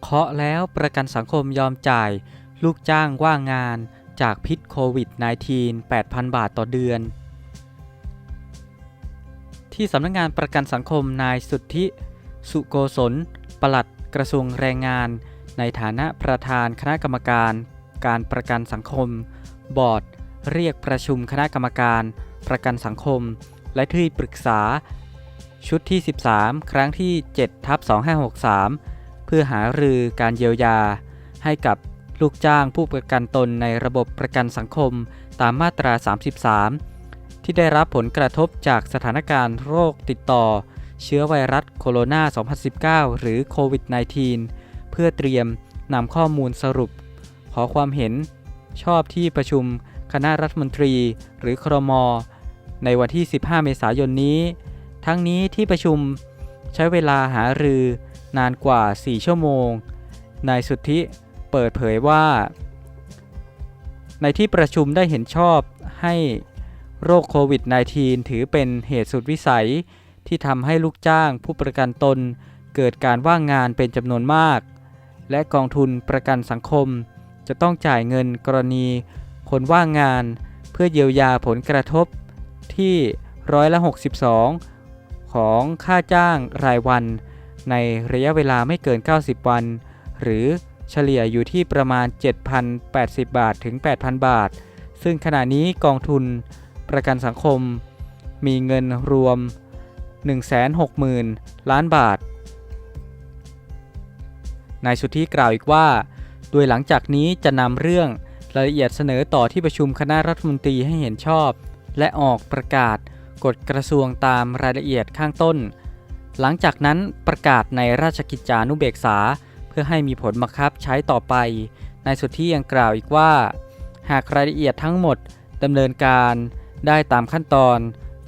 เคาะแล้วประกันสังคมยอมจ่าย ลูกจ้างว่างงานจากพิษโควิด -19 8,000 บาทต่อเดือน ที่สำนักงานประกันสังคมนายสุทธิ สุโกศลปลัดกระทรวงแรงงาน ในฐานะประธานคณะกรรมการ การประกันสังคม บอร์ด เรียกประชุมคณะกรรมการ ประกันสังคม และที่ปรึกษา ชุดที่ 13 ครั้งที่7ทับ2563 พื่อหารือการเยียวยา ให้กับลูกจ้างผู้ประกันตนในระบบประกันสังคมตามมาตรา 33 ที่ได้รับผลกระทบจากสถานการณ์โรคติดต่อ เชื้อไวรัสโคโรนา 2019 หรือโควิด -19 เพื่อเตรียมนำข้อมูลสรุป ขอความเห็นชอบที่ประชุมคณะรัฐมนตรีหรือครม ในวันที่ 15 เมษายนนี้ ทั้งนี้ที่ประชุมใช้เวลาหารือ นานกว่า 4 ชั่วโมง นายสุทธิเปิดเผยว่า ในที่ประชุมได้เห็นชอบให้โรคโควิด -19 ถือเป็นเหตุสุดวิสัยที่ทำให้ลูกจ้างผู้ประกันตนเกิดการว่างงานเป็นจำนวนมาก และกองทุนประกันสังคม จะต้องจ่ายเงินกรณีคนว่างงาน เพื่อเยียวยาผลกระทบที่ร้อยละ 62 ของค่าจ้างรายวัน ในระยะเวลาไม่เกิน 90 วัน หรือเฉลี่ยอยู่ที่ประมาณ 7,080 บาทถึง 8,000 บาท ซึ่งขณะนี้กองทุนประกันสังคม มีเงินรวม 160,000 ล้านบาท นายสุทธิกล่าวอีกว่า โดยหลังจากนี้จะนำเรื่องรายละเอียดเสนอต่อที่ประชุมคณะรัฐมนตรีให้เห็นชอบ และออกประกาศกฎกระทรวงตามรายละเอียดข้างต้น หลังจากนั้นประกาศในราชกิจจานุเบกษา เพื่อให้มีผลบังคับใช้ต่อไปนายสุทธิยังกล่าวอีกว่า หากรายละเอียดทั้งหมดดำเนินการได้ตามขั้นตอน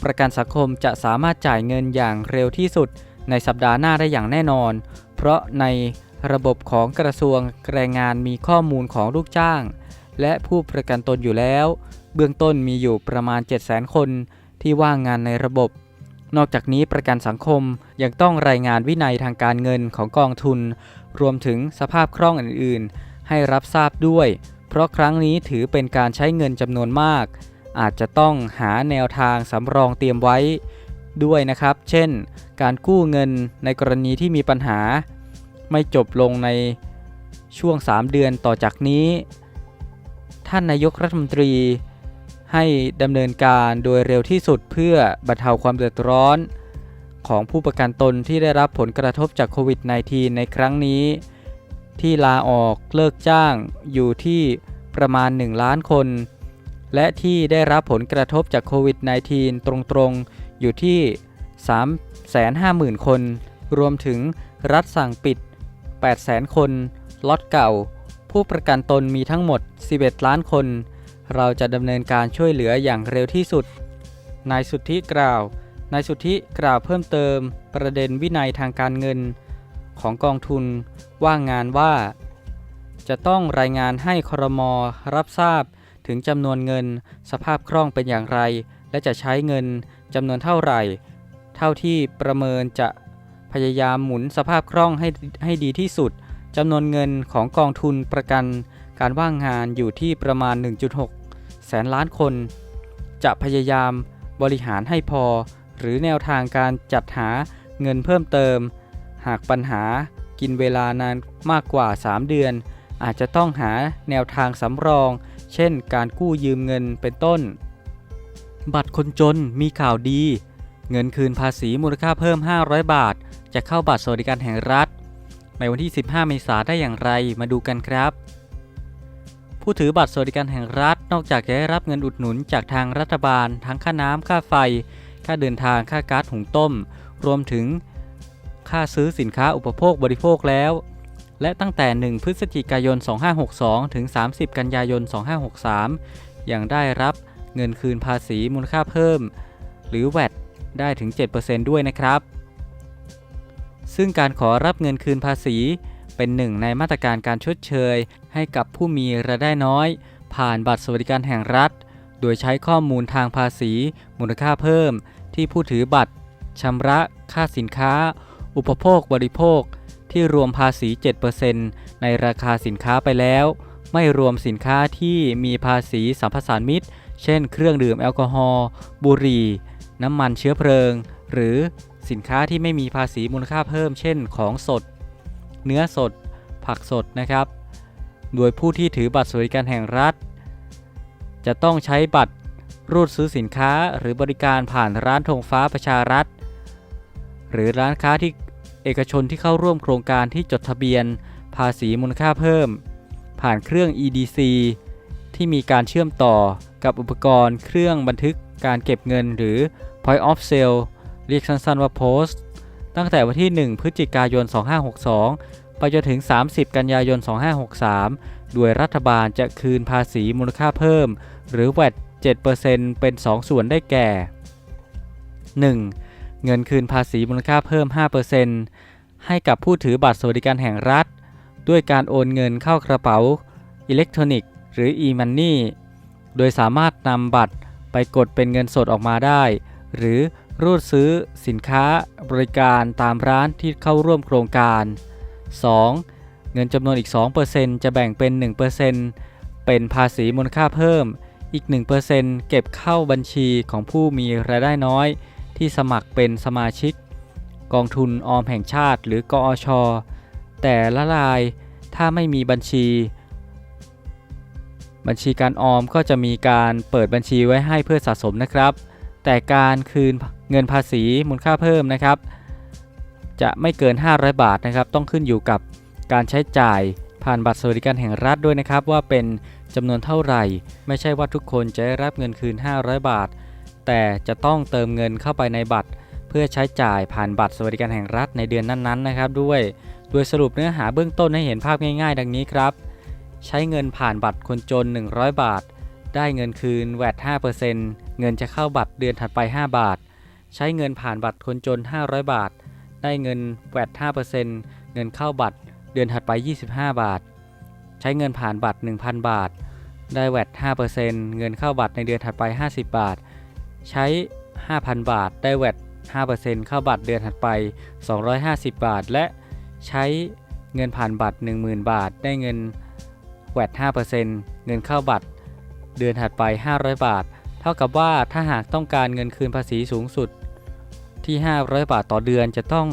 ประกันสังคมจะสามารถจ่ายเงินอย่างเร็วที่สุดในสัปดาห์หน้าได้อย่างแน่นอน เพราะในระบบของกระทรวงแรงงานมีข้อมูลของลูกจ้าง และผู้ประกันตนอยู่แล้ว เบื้องต้นมีอยู่ประมาณ 700,000 คนที่ว่างงานในระบบ นอกจากนี้ประกันสังคมยังต้องรายงานวินัยทางการเงินของกองทุน รวมถึงสภาพคล่องอื่นๆ ให้รับทราบด้วย เพราะครั้งนี้ถือเป็นการใช้เงินจำนวนมาก อาจจะต้องหาแนวทางสำรองเตรียมไว้ ด้วยนะครับ เช่น การกู้เงินในกรณีที่มีปัญหา ไม่จบลงในช่วง 3 เดือนต่อจากนี้ ท่านนายกรัฐมนตรี ให้ดำเนินการโดยเร็วที่สุดเพื่อบรรเทาความเดือดร้อน ของผู้ประกันตนที่ได้รับผลกระทบจากโควิด -19 ในครั้งนี้ ที่ลาออกเลิกจ้างอยู่ที่ประมาณ 1 ล้านคน และที่ได้รับผลกระทบจากโควิด -19 ตรงๆ อยู่ที่ 350,000 คน รวมถึงรัฐสั่งปิด 800,000 คนล็อตเก่า ผู้ประกันตนมีทั้งหมด 11 ล้านคน เราจะดำเนินการช่วยเหลืออย่างเร็วที่สุด นายสุทธิกล่าว นายสุทธิกล่าวเพิ่มเติม ประเด็นวินัยทางการเงิน ของกองทุนว่างงานว่า จะต้องรายงานให้ครมรับทราบถึงจำนวนเงิน สภาพคล่องเป็นอย่างไร และจะใช้เงินจำนวนเท่าไหร่ เท่าที่ประเมินจะพยายามหมุนสภาพคล่องให้ให้ดีที่สุดจำนวนเงินของกองทุนประกัน การว่างงานอยู่ที่ประมาณ 1.6 แสนล้านคน จะพยายามบริหารให้พอ หรือแนวทางการจัดหาเงินเพิ่มเติม หากปัญหากินเวลานานมากกว่า 3 เดือน อาจจะต้องหาแนวทางสำรอง เช่น การกู้ยืมเงินเป็นต้น บัตรคนจนมีข่าวดี เงินคืนภาษีมูลค่าเพิ่ม 500 บาท จะเข้าบัตรสวัสดิการแห่งรัฐ ในวันที่ 15 เมษายนได้อย่างไรมาดูกันครับ ผู้ถือบัตรสวัสดิการแห่งรัฐ นอกจากจะได้รับเงินอุดหนุนจากทางรัฐบาล ทั้งค่าน้ำค่าไฟ ค่าเดินทางค่าก๊าซหุงต้ม รวมถึงค่าซื้อสินค้าอุปโภคบริโภคแล้ว และตั้งแต่ 1 พฤศจิกายน 2562 ถึง 30 กันยายน 2563 ยังได้รับเงินคืนภาษีมูลค่าเพิ่ม หรือ VAT ได้ถึง 7%ด้วยนะครับ ซึ่งการขอรับเงินคืนภาษี เป็นหนึ่งในมาตรการการชดเชย ให้กับผู้มีรายได้น้อย ผ่านบัตรสวัสดิการแห่งรัฐ โดยใช้ข้อมูลทางภาษีมูลค่าเพิ่ม ที่ผู้ถือบัตรชำระค่าสินค้า อุปโภคบริโภค ที่รวมภาษี 7%ในราคาสินค้าไปแล้ว ไม่รวมสินค้าที่มีภาษีสัมปทานมิตร เช่น เครื่องดื่มแอลกอฮอล์บุหรี่ น้ำมันเชื้อเพลิง หรือสินค้าที่ไม่มีภาษีมูลค่าเพิ่ม เช่น ของสด เนื้อสด ผักสดนะครับ โดยผู้ที่ถือบัตรสวัสดิการแห่งรัฐ จะต้องใช้บัตรรูดซื้อสินค้าหรือบริการผ่านร้านธงฟ้าประชารัฐ หรือร้านค้าที่เอกชนที่เข้าร่วมโครงการที่จดทะเบียน ภาษีมูลค่าเพิ่ม ผ่านเครื่อง EDC ที่มีการเชื่อมต่อกับอุปกรณ์ เครื่องบันทึกการเก็บเงินหรือ Point of Sale เรียกสั้นๆว่า Post ตั้งแต่วันที่ 1 พฤศจิกายน 2562 ไปจนถึง 30 กันยายน 2563 โดยรัฐบาลจะคืนภาษีมูลค่าเพิ่ม หรือ VAT 7%เป็น 2 ส่วนได้แก่ 1. เงินคืนภาษีมูลค่าเพิ่ม 5%ให้กับผู้ถือบัตรสวัสดิการแห่งรัฐ ด้วยการโอนเงินเข้ากระเป๋า อิเล็กทรอนิกส์ หรือ e-money โดยสามารถนำบัตรไปกดเป็นเงินสดออกมาได้ หรือ รูดซื้อสินค้าบริการตามร้านที่เข้าร่วมโครงการ 2. เงินจำนวนอีก 2%จะแบ่งเป็น 1%เป็นภาษีมูลค่าเพิ่ม อีก 1%เก็บเข้าบัญชีของผู้มีรายได้น้อย ที่สมัครเป็นสมาชิก กองทุนออมแห่งชาติหรือกอช แต่ละรายถ้าไม่มีบัญชี บัญชีการออมก็จะมีการเปิดบัญชีไว้ให้เพื่อสะสมนะครับ แต่การคืน เงินภาษีมูลค่าเพิ่มนะครับ จะไม่เกิน 500 บาทนะครับ ต้องขึ้นอยู่กับการใช้จ่ายผ่านบัตรสวัสดิการแห่งรัฐด้วยนะครับ ว่าเป็นจำนวนเท่าไหร่ ไม่ใช่ว่าทุกคนจะได้รับเงินคืน 500 บาท แต่จะต้องเติมเงินเข้าไปในบัตร เพื่อใช้จ่ายผ่านบัตรสวัสดิการแห่งรัฐในเดือนนั้นๆนะครับ ด้วยโดยสรุปเนื้อหาเบื้องต้นให้เห็นภาพง่ายๆ ดังนี้ครับ ใช้เงินผ่านบัตรคนจน 100 บาท ได้เงินคืนแวด5%เงินจะเข้าบัตรเดือนถัดไป 5 บาท ใช้เงินผ่านบัตรคนจน 500 บาท ได้เงินแวด5%เงินเข้าบัตร เดือนถัดไป 25 บาท ใช้เงินผ่านบัตร 1,000 บาท ได้แวด5%เงินเข้าบัตรในเดือนถัดไป 50 บาท ใช้ 5,000 บาท ได้แวด5%เข้าบัตรเดือนถัดไป 250 บาท และใช้เงินผ่านบัตร 10,000 บาท ได้เงินแวด5%เงินเข้าบัตร เดือนถัดไป 500 บาท เท่ากับว่าถ้าหากต้องการเงินคืนภาษีสูงสุด ที่ 500 บาทต่อเดือนจะต้อง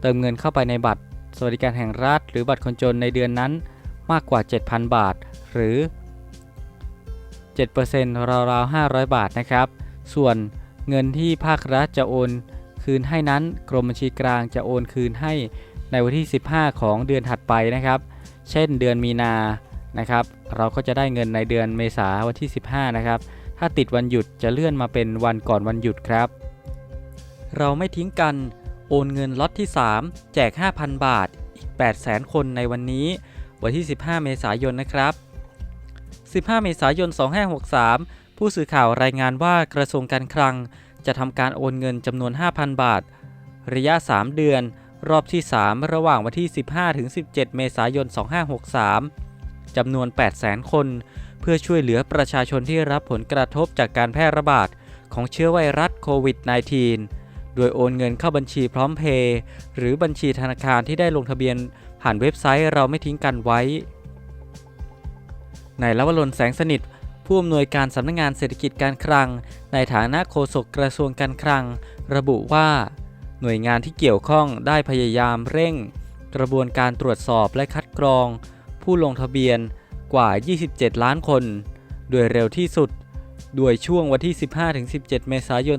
เติมเงินเข้าไปในบัตร สวัสดิการแห่งรัฐ หรือบัตรคนจนในเดือนนั้นมากกว่า 7,000 บาท หรือ 7%ราวๆ 500 บาทนะครับ ส่วนเงินที่ภาครัฐจะโอนคืนให้นั้นกรมบัญชีกลางจะโอนคืนให้ในวันที่ 15 ของเดือนถัดไปนะครับ เช่นเดือนมีนานะครับ เราก็จะได้เงินในเดือนเมษาวันที่ 15 นะครับ ถ้าติดวันหยุดจะเลื่อนมาเป็นวันก่อนวันหยุดครับ เราไม่ทิ้งกัน โอนเงินล็อตที่ 3 แจก 5,000 บาท อีก 800,000 คนในวันนี้ วันที่ 15 เมษายนนะครับ 15 เมษายน 2563 ผู้สื่อข่าวรายงานว่ากระทรวงการคลัง จะทำการโอนเงินจำนวน 5,000 บาท ระยะ 3 เดือน รอบที่ 3 ระหว่างวันที่ 15ถึง17 เมษายน 2563 จำนวน 800,000 คน เพื่อช่วยเหลือประชาชนที่รับผลกระทบจากการแพร่ระบาดของเชื้อไวรัสโควิด -19 โดยโอนเงินเข้าบัญชีพร้อมเพย์หรือบัญชีธนาคารที่ได้ลงทะเบียนผ่านเว็บไซต์เราไม่ทิ้งกันไว้ ในายลวรนแสงสนิท ผู้อำนวยการสำนักงงานเศรษฐกิจการคลัง ในฐานะโฆษกกระทรวงการคลัง ระบุว่า หน่วยงานที่เกี่ยวข้องได้พยายามเร่ง กระบวนการตรวจสอบและคัดกรอง ผู้ลงทะเบียนกว่า 27 ล้านคน โดยเร็วที่สุด โดยช่วงวันที่ 15-17 เมษายน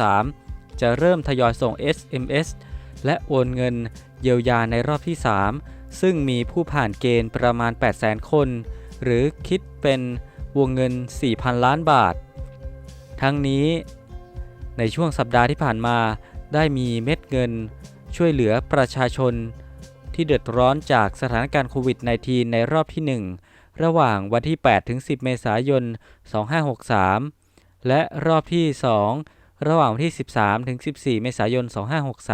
2563 จะเริ่มทยอยส่ง SMS และโอนเงินเยียวยาในรอบที่ 3 ซึ่งมีผู้ผ่านเกณฑ์ประมาณ 800,000 คน หรือคิดเป็นวงเงิน 4,000 ล้านบาท ทั้งนี้ ในช่วงสัปดาห์ที่ผ่านมาได้มีเม็ดเงิน ช่วยเหลือประชาชน ที่เดือดร้อนจากสถานการณ์โควิด -19 ในรอบที่ 1 ระหว่างวันที่ 8 ถึง 10 เมษายน 2563 และรอบที่ 2 ระหว่างวันที่ 13 ถึง 14 เมษายน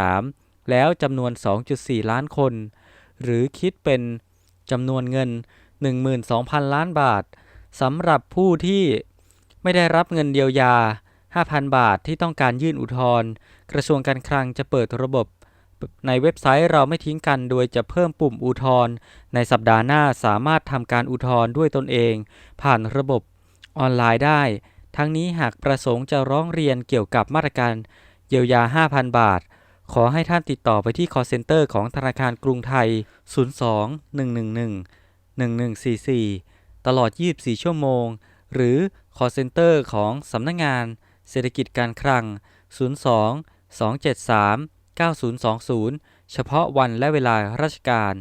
2563 แล้วจำนวน 2.4 ล้านคน หรือคิดเป็นจำนวนเงิน 12,000 ล้านบาทสำหรับผู้ที่ไม่ได้รับเงินเยียวยา 5,000 บาทที่ต้องการยื่นอุทธรณ์กระทรวงการคลังจะเปิดระบบในเว็บไซต์เราไม่ทิ้งกันโดยจะเพิ่มปุ่มอุทธรณ์ในสัปดาห์หน้าสามารถทำการอุทธรณ์ด้วยตนเอง ผ่านระบบออนไลน์ได้ ทั้งนี้หากประสงค์จะร้องเรียนเกี่ยวกับมาตรการเยียวยา 5,000 บาท ขอให้ท่านติดต่อไปที่ call center ของธนาคารกรุงไทย 02 111 1144 ตลอด 24 ชั่วโมง หรือ call center ของสำนักงงาน เศรษฐกิจการคลัง 02 273 9020 เฉพาะวันและเวลาราชการ